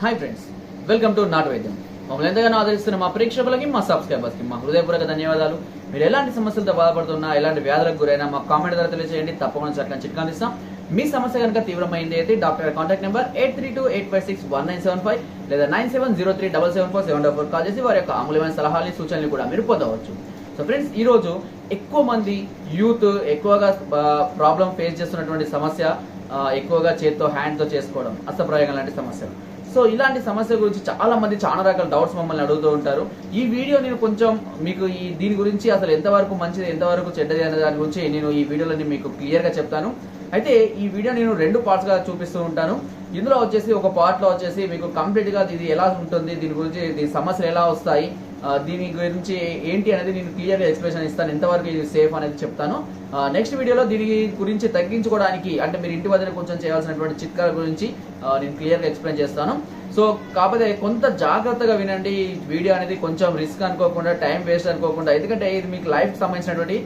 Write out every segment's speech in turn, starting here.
Hi friends welcome to నాటు వైద్యం మమ్మల్ని ఎంతగానో ఆదరిస్తున్న మా ప్రేక్షకులకి మా సబ్స్క్రైబర్స్కి మా హృదయపూర్వక ధన్యవాదాలు. మీరు ఎలాంటి సమస్యలతో బాధపడుతున్నా ఎలాంటి వ్యాధులకు గురైనా మా కామెంట్ ద్వారా తెలియజేయండి. తప్పకుండా చక్కని చిట్కాలు ఇస్తాం మీ సమస్య కనుక తీవ్రమైంది అయితే doctor contact number eight three two eight five six one nine seven five లేదా nine seven zero three double seven four seven double four call చేసి వారి యొక్క అమూల్యమైన సలహాలు సూచనలు కూడా మీరు పొందవచ్చు. సో ఫ్రెండ్స్ ఈరోజు ఎక్కువ మంది యూత్ ఎక్కువగా ప్రాబ్లం ఫేస్ చేస్తున్నటువంటి సమస్య ఎక్కువగా చేత్తో హ్యాండ్తో చేసుకోవడం అస్తప్రాయంగా లాంటి సమస్య. సో ఇలాంటి సమస్య గురించి చాలా మంది చాలా రకాల డౌట్స్ మమ్మల్ని అడుగుతూ ఉంటారు. ఈ వీడియో నేను కొంచెం మీకు ఈ దీని గురించి అసలు ఎంతవరకు మంచిది ఎంతవరకు చెడ్డది అనే దాని గురించి నేను ఈ వీడియోలో మీకు క్లియర్గా చెప్తాను. అయితే ఈ వీడియో నేను రెండు పార్ట్స్గా చూపిస్తూ ఉంటాను. ఇందులో వచ్చేసి ఒక పార్ట్లో వచ్చేసి మీకు కంప్లీట్గా ఇది ఎలా ఉంటుంది దీని గురించి దీని సమస్యలు ఎలా వస్తాయి దీని గురించి ఏంటి అనేది నేను క్లియర్గా ఎక్స్ప్లెనేషన్ ఇస్తాను. ఎంతవరకు ఇది సేఫ్ అనేది చెప్తాను. నెక్స్ట్ వీడియోలో దీని గురించి తగ్గించుకోవడానికి అంటే మీరు ఇంటి వద్ద కొంచెం చేయాల్సినటువంటి చిట్కాల గురించి నేను క్లియర్గా ఎక్స్ప్లెయిన్ చేస్తాను. సో కాకపోతే కొంత జాగ్రత్తగా వినండి. వీడియో అనేది కొంచెం రిస్క్ అనుకోకుండా టైం వేస్ట్ అనుకోకుండా ఎందుకంటే ఇది మీకు లైఫ్ సంబంధించినటువంటి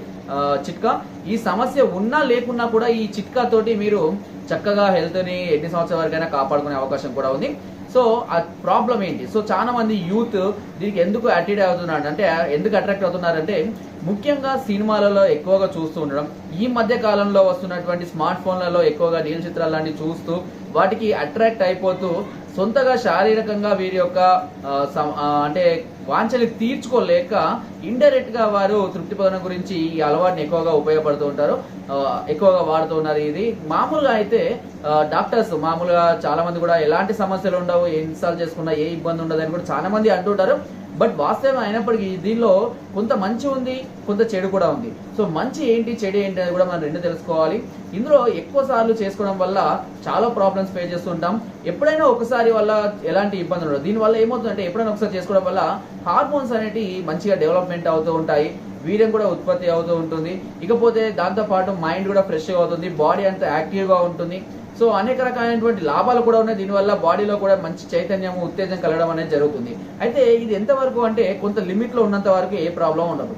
చిట్కా. ఈ సమస్య ఉన్నా లేకున్నా కూడా ఈ చిట్కాతోటి మీరు చక్కగా హెల్త్ని ఎన్ని సంవత్సరాల వరకైనా కాపాడుకునే అవకాశం కూడా ఉంది. సో ఆ ప్రాబ్లం ఏంటి? సో చాలా మంది యూత్ దీనికి ఎందుకు అట్రాక్ట్ అవుతున్నారు అంటే ఎందుకు అట్రాక్ట్ అవుతున్నారంటే ముఖ్యంగా సినిమాలలో ఎక్కువగా చూస్తూ ఉండడం. ఈ మధ్య కాలంలో వస్తున్నటువంటి స్మార్ట్ ఫోన్లలో ఎక్కువగా నీళ్ళ చిత్రాలు లాంటివి చూస్తూ వాటికి అట్రాక్ట్ అయిపోతూ సొంతగా శారీరకంగా వీరి యొక్క అంటే వాంఛని తీర్చుకోలేక ఇండైరెక్ట్గా వారు తృప్తి పొందడం గురించి ఈ అలవాటుని ఎక్కువగా ఉపయోగపడుతూ ఉంటారు. ఎక్కువగా వాడుతూ ఉన్నారు ఇది. మామూలుగా అయితే డాక్టర్స్ మామూలుగా చాలా మంది కూడా ఎలాంటి సమస్యలు ఉండవు ఏ ఇన్స్టాల్ చేసుకున్నా ఏ ఇబ్బంది ఉండదు అని కూడా చాలా మంది అంటుంటారు బట్ వాస్తవం అయినప్పటికీ దీనిలో కొంత మంచి ఉంది కొంత చెడు కూడా ఉంది. సో మంచి ఏంటి చెడు ఏంటి అనేది కూడా మనం రెండు తెలుసుకోవాలి. ఇందులో ఎక్కువ సార్లు చేసుకోవడం వల్ల చాలా ప్రాబ్లమ్స్ ఫేస్ చేస్తుంటాం. ఎప్పుడైనా ఒకసారి వల్ల ఎలాంటి ఇబ్బందులు ఉండదు దీనివల్ల ఏమవుతుందంటే ఎప్పుడైనా ఒకసారి చేసుకోవడం వల్ల హార్మోన్స్ అనేటివి మంచిగా డెవలప్మెంట్ అవుతూ ఉంటాయి. వీర్యం కూడా ఉత్పత్తి అవుతూ ఉంటుంది. ఇకపోతే దాంతో పాటు మైండ్ కూడా ఫ్రెష్గా అవుతుంది. బాడీ అంతా యాక్టివ్గా ఉంటుంది. సో అనేక రకాలైనటువంటి లాభాలు కూడా ఉన్నాయి. దీనివల్ల బాడీలో కూడా మంచి చైతన్యం ఉత్తేజం కలగడం అనేది జరుగుతుంది. అయితే ఇది ఎంతవరకు అంటే కొంత లిమిట్లో ఉన్నంత వరకు ఏ ప్రాబ్లం ఉండదు.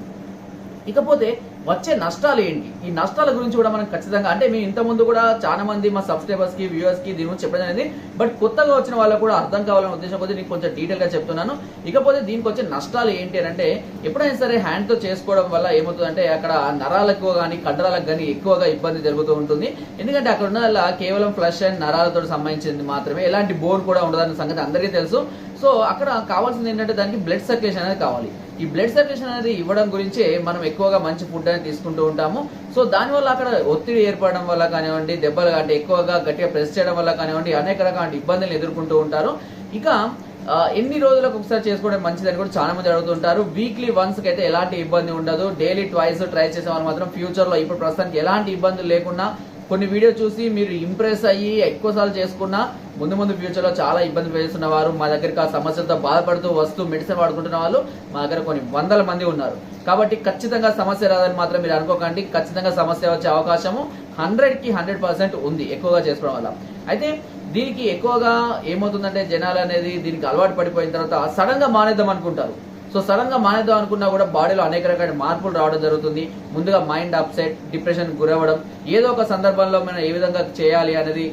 ఇకపోతే వచ్చే నష్టాలు ఏంటి? ఈ నష్టాల గురించి కూడా మనం ఖచ్చితంగా అంటే మేము ఇంతకుముందు ముందు కూడా చాలా మంది మా సబ్స్క్రైబర్స్కి వ్యూవర్స్కి దీని గురించి చెప్పడం అనేది బట్ కొత్తగా వచ్చిన వాళ్ళకు కూడా అర్థం కావాలనే ఉద్దేశం కొద్ది నీకు కొంచెం డీటెయిల్గా చెప్తున్నాను. ఇకపోతే దీనికి వచ్చే నష్టాలు ఏంటి అని అంటే ఎప్పుడైనా సరే హ్యాండ్తో చేసుకోవడం వల్ల ఏమవుతుందంటే అక్కడ నరాలకు కానీ కండరాలకు కానీ ఎక్కువగా ఇబ్బంది జరుగుతూ ఉంటుంది. ఎందుకంటే అక్కడ ఉన్న కేవలం ఫ్లష్ అండ్ నరాలతో సంబంధించింది మాత్రమే. ఎలాంటి బోర్ కూడా ఉండదన్న సంగతి అందరికీ తెలుసు. సో అక్కడ కావాల్సింది ఏంటంటే దానికి బ్లడ్ సర్క్యులేషన్ అనేది కావాలి. ఈ బ్లడ్ సర్క్యులేషన్ అనేది ఇవ్వడం గురించే మనం ఎక్కువగా మంచి ఫుడ్ అనేది తీసుకుంటూ ఉంటాము. సో దానివల్ల అక్కడ ఒత్తిడి ఏర్పడడం వల్ల కానివ్వండి దెబ్బలు అంటే ఎక్కువగా గట్టిగా ప్రెస్ చేయడం వల్ల కానివ్వండి అనేక రకాల ఇబ్బందులు ఎదుర్కొంటూ ఉంటారు. ఇక ఎన్ని రోజులకు ఒకసారి చేసుకోవడం మంచిదని కూడా చాలా మంది అడుగుతుంటారు వీక్లీ వన్స్కి అయితే ఎలాంటి ఇబ్బంది ఉండదు. డైలీ ట్వైస్ ట్రై చేసే వాళ్ళు మాత్రం ఫ్యూచర్లో ఇప్పుడు ప్రస్తుతానికి ఎలాంటి ఇబ్బందులు లేకుండా కొన్ని వీడియో చూసి మీరు ఇంప్రెస్ అయ్యి ఎక్కువ సార్లు చేసుకున్నా ముందు ముందు ఫ్యూచర్లో చాలా ఇబ్బంది చేస్తున్న వారు మా దగ్గరికి ఆ సమస్యలతో బాధపడుతూ వస్తూ మెడిసిన్ వాడుకుంటున్న వాళ్ళు మా దగ్గర కొన్ని వందల మంది ఉన్నారు. కాబట్టి ఖచ్చితంగా సమస్య రాదని మాత్రం మీరు అనుకోకండి. ఖచ్చితంగా సమస్య వచ్చే అవకాశము హండ్రెడ్కి హండ్రెడ్ పర్సెంట్ ఉంది ఎక్కువగా చేసుకోవడం వల్ల. అయితే దీనికి ఎక్కువగా ఏమవుతుందంటే జనాలు అనేది దీనికి అలవాటు పడిపోయిన తర్వాత సడన్గా మానేద్దాం అనుకుంటారు. సో సడన్గా మానేద్దాం అనుకున్నా కూడా బాడీలో అనేక రకాల మార్పులు రావడం జరుగుతుంది. ముందుగా మైండ్ అప్సెట్ డిప్రెషన్ గురవడం ఏదో ఒక సందర్భంలో మనం ఏ విధంగా చేయాలి అనేది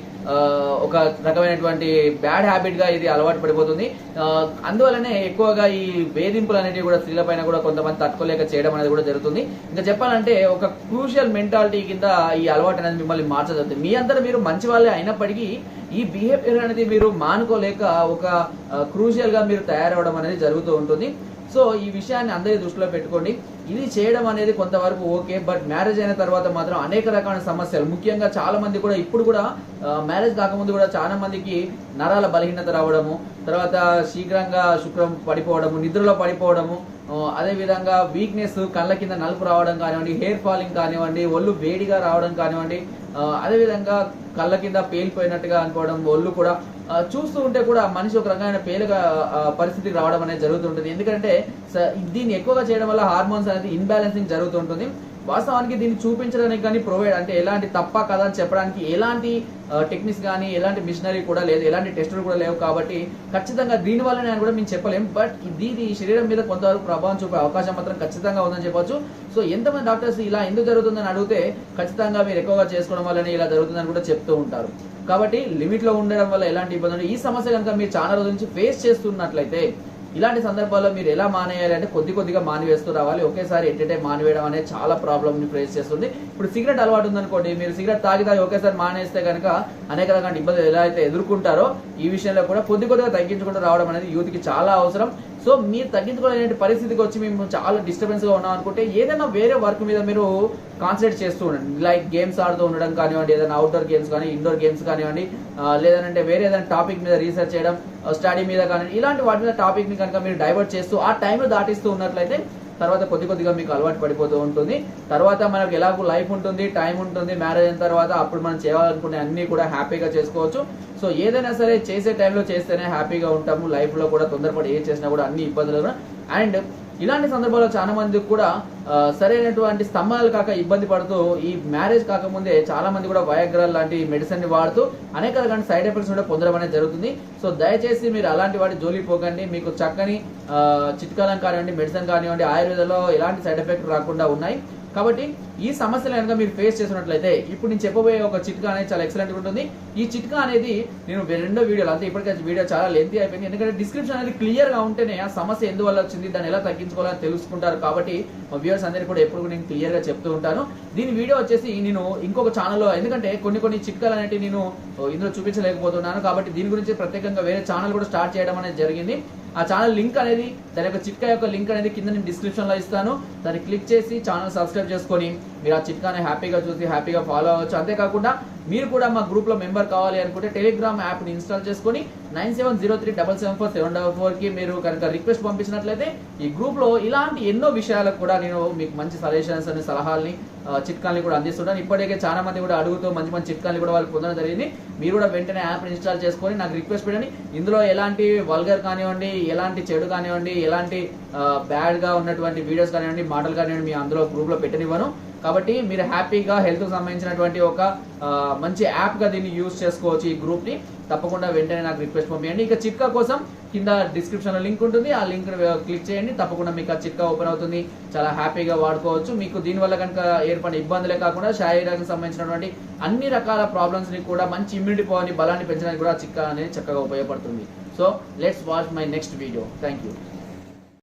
ఒక రకమైనటువంటి బ్యాడ్ హ్యాబిట్గా ఇది అలవాటు పడిపోతుంది. అందువలనే ఎక్కువగా ఈ వేధింపులు అనేవి కూడా స్త్రీలపైన కూడా కొంతమంది తట్టుకోలేక చేయడం అనేది కూడా జరుగుతుంది. ఇంకా చెప్పాలంటే ఒక క్రూషియల్ మెంటాలిటీ కింద ఈ అలవాటు అనేది మిమ్మల్ని మార్చజరుగుతుంది మీ అందరూ మీరు మంచి వాళ్ళే అయినప్పటికీ ఈ బిహేవియర్ అనేది మీరు మానుకోలేక ఒక క్రూషియల్గా మీరు తయారవడం అనేది జరుగుతూ ఉంటుంది. సో ఈ విషయాన్ని అందరి దృష్టిలో పెట్టుకోండి. ఇది చేయడం అనేది కొంతవరకు ఓకే బట్ మ్యారేజ్ అయిన తర్వాత మాత్రం అనేక రకాల సమస్యలు. ముఖ్యంగా చాలా మంది కూడా ఇప్పుడు కూడా మ్యారేజ్ కాకముందు కూడా చాలా మందికి నరాల బలహీనత రావడము తర్వాత శీఘ్రంగా శుక్రం పడిపోవడము నిద్రలో పడిపోవడము అదే విధంగా వీక్నెస్ కళ్ళ కింద నలుపు రావడం కానివ్వండి హెయిర్ ఫాలింగ్ కానివ్వండి ఒళ్ళు వేడిగా రావడం కానివ్వండి అదేవిధంగా అదే విధంగా కళ్ళ కింద పేలిపోయినట్టుగా అనుకోవడం ఒళ్ళు కూడా చూస్తూ ఉంటే కూడా మనిషి ఒక రకమైన పేలుగా పరిస్థితికి రావడం అనేది జరుగుతుంటుంది. ఎందుకంటే దీన్ని ఎక్కువగా చేయడం వల్ల హార్మోన్స్ అనేది ఇన్బ్యాలెన్సింగ్ జరుగుతుంటుంది. వాస్తవానికి దీన్ని చూపించడానికి కానీ ప్రొవైడ్ అంటే ఎలాంటి తప్ప కదా అని చెప్పడానికి ఎలాంటి టెక్నిక్స్ కానీ ఎలాంటి మిషనరీ కూడా లేదు ఎలాంటి టెస్టులు కూడా లేవు కాబట్టి ఖచ్చితంగా దీని వల్లనే అని కూడా మేము చెప్పలేం. బట్ దీని శరీరం మీద కొంతవరకు ప్రభావం చూపే అవకాశం మాత్రం ఖచ్చితంగా ఉందని చెప్పొచ్చు. సో ఎంతమంది డాక్టర్స్ ఇలా ఎందుకు జరుగుతుందని అడిగితే ఖచ్చితంగా మీరు ఎక్కువగా చేసుకోవడం వల్లనే ఇలా జరుగుతుందని కూడా చెప్తూ ఉంటారు. కాబట్టి లిమిట్లో ఉండడం వల్ల ఎలాంటి ఇబ్బంది ఈ సమస్య కనుక మీరు చాలా రోజుల నుంచి ఫేస్ చేస్తున్నట్లయితే ఇలాంటి సందర్భాల్లో మీరు ఎలా మానేయాలి అంటే కొద్ది కొద్దిగా మానివేస్తూ రావాలి. ఒకేసారి ఎట్ టైం మానివేయడం అనేది చాలా ప్రాబ్లమ్ని ఫేస్ చేస్తుంది. ఇప్పుడు సిగరెట్ అలవాటు ఉందనుకోండి మీరు సిగరెట్ తాగి తాగి ఒకేసారి మానేస్తే కనుక అనేక రకాల ఇబ్బందులు ఎలా అయితే ఎదుర్కొంటారో ఈ విషయంలో కూడా కొద్ది కొద్దిగా తగ్గించుకుంటూ రావడం అనేది యూత్కి చాలా అవసరం. సో మీరు తగ్గించుకోలేని పరిస్థితికి వచ్చి మేము చాలా డిస్టర్బెన్స్గా ఉన్నాం అనుకుంటే ఏదైనా వేరే వర్క్ మీద మీరు కాన్సన్ట్రేట్ చేస్తూ ఉండండి. లైక్ గేమ్స్ ఆడుతూ ఉండడం కానివ్వండి ఏదైనా అవుట్డోర్ గేమ్స్ కానీ ఇండోర్ గేమ్స్ కానివ్వండి లేదంటే వేరే ఏదైనా టాపిక్ మీద రీసెర్చ్ చేయడం స్టడీ మీద కానీ ఇలాంటి వాటి మీద టాపిక్ని కనుక మీరు డైవర్ట్ చేస్తూ ఆ టైం దాటిస్తూ ఉన్నట్లయితే తర్వాత కొద్ది కొద్దిగా మీకు అలవాటు పడిపోతూ ఉంటుంది. తర్వాత మనకు ఎలాగో లైఫ్ ఉంటుంది టైం ఉంటుంది మ్యారేజ్ అయిన తర్వాత అప్పుడు మనం చేయాలనుకునే అన్ని కూడా హ్యాపీగా చేసుకోవచ్చు. సో ఏదైనా సరే చేసే టైంలో చేస్తేనే హ్యాపీగా ఉంటాము. లైఫ్లో కూడా తొందరపడి ఏ చేసినా కూడా అన్ని ఇబ్బందులు అండ్ ఇలాంటి సందర్భాల్లో చాలా మంది కూడా సరైనటువంటి స్తంభాలు కాక ఇబ్బంది పడుతూ ఈ మ్యారేజ్ కాకముందే చాలా మంది కూడా వయాగ్రాల్ లాంటి మెడిసిన్ని వాడుతూ అనేక రకాల సైడ్ ఎఫెక్ట్స్ కూడా పొందడం అనేది జరుగుతుంది. సో దయచేసి మీరు అలాంటి వాటి జోలికి పోకండి. మీకు చక్కని చిట్కాలం కానివ్వండి మెడిసిన్ కానివ్వండి ఆయుర్వేదంలో ఎలాంటి సైడ్ ఎఫెక్ట్ రాకుండా ఉన్నాయి. కాబట్టి ఈ సమస్యలు కనుక మీరు ఫేస్ చేసినట్లయితే ఇప్పుడు నేను చెప్పబోయే ఒక చిట్కా అనేది చాలా ఎక్సలెంట్ ఉంటుంది. ఈ చిట్కా అనేది నేను రెండో వీడియోలో అంటే ఇప్పటికైతే వీడియో చాలా లెంతీ అయిపోయింది. ఎందుకంటే డిస్క్రిప్షన్ అనేది క్లియర్గా ఉంటేనే ఆ సమస్య ఎందువల్ల వచ్చింది దాన్ని ఎలా తగ్గించుకోవాలని తెలుసుకుంటారు. కాబట్టి మా వ్యూవర్స్ అందరికీ కూడా ఎప్పుడు నేను క్లియర్గా చెప్తూ ఉంటాను. దీని వీడియో వచ్చేసి నేను ఇంకొక ఛానల్లో ఎందుకంటే కొన్ని కొన్ని చిట్కాలు అనేవి నేను ఇందులో చూపించలేకపోతున్నాను. కాబట్టి దీని గురించి ప్రత్యేకంగా వేరే ఛానల్ కూడా స్టార్ట్ చేయడం అనేది జరిగింది. ఆ ఛానల్ లింక్ అనేది దాని యొక్క చిట్కా యొక్క లింక్ అనేది కింద నేను డిస్క్రిప్షన్లో ఇస్తాను. దాన్ని క్లిక్ చేసి ఛానల్ సబ్స్క్రైబ్ చేసుకొని మీరు ఆ చిట్కాని హ్యాపీగా చూసి హ్యాపీగా ఫాలో అవ్వచ్చు. అంతేకాకుండా మీరు కూడా మా గ్రూప్లో మెంబర్ కావాలి అనుకుంటే టెలిగ్రామ్ యాప్ని ఇన్స్టాల్ చేసుకొని nine seven zero three double seven four seven double ఫోర్కి మీరు కనుక రిక్వెస్ట్ పంపించినట్లయితే ఈ గ్రూప్లో ఇలాంటి ఎన్నో విషయాలకు కూడా నేను మీకు మంచి సజెషన్స్ అని సలహాలని చిట్కాలని కూడా అందిస్తుంటాను. ఇప్పటికే చాలా మంది కూడా అడుగుతూ మంచి మంచి చిట్కాలు కూడా వాళ్ళు పొందడం జరిగింది. మీరు కూడా వెంటనే యాప్ ఇన్స్టాల్ చేసుకొని నాకు రిక్వెస్ట్ పెట్టండి. ఇందులో ఎలాంటి వల్గర్ కానివ్వండి ఎలాంటి చెడు కానివ్వండి ఎలాంటి బ్యాడ్గా ఉన్నటువంటి వీడియోస్ కానివ్వండి మాటలు కానివ్వండి మీ అందులో గ్రూప్లో పెట్టనివ్వను. కాబట్టి మీరు హ్యాపీగా హెల్త్కు సంబంధించినటువంటి ఒక మంచి యాప్గా దీన్ని యూజ్ చేసుకోవచ్చు ఈ గ్రూప్ని. తప్పకుండా వెంటనే నాకు రిక్వెస్ట్ పంపించండి ఇక చిట్కా కోసం కింద డిస్క్రిప్షన్లో లింక్ ఉంటుంది. ఆ లింక్ క్లిక్ చేయండి. తప్పకుండా మీకు ఆ చిట్కా ఓపెన్ అవుతుంది. చాలా హ్యాపీగా వాడుకోవచ్చు. మీకు దీనివల్ల కనుక ఏర్పడిన ఇబ్బందులే కాకుండా శారీరకానికి సంబంధించినటువంటి అన్ని రకాల ప్రాబ్లమ్స్ని కూడా మంచి ఇమ్యూనిటీ పవర్ని బలాన్ని పెంచడానికి కూడా ఆ చిట్కా అనేది చక్కగా ఉపయోగపడుతుంది. So let's watch my next video. Thank you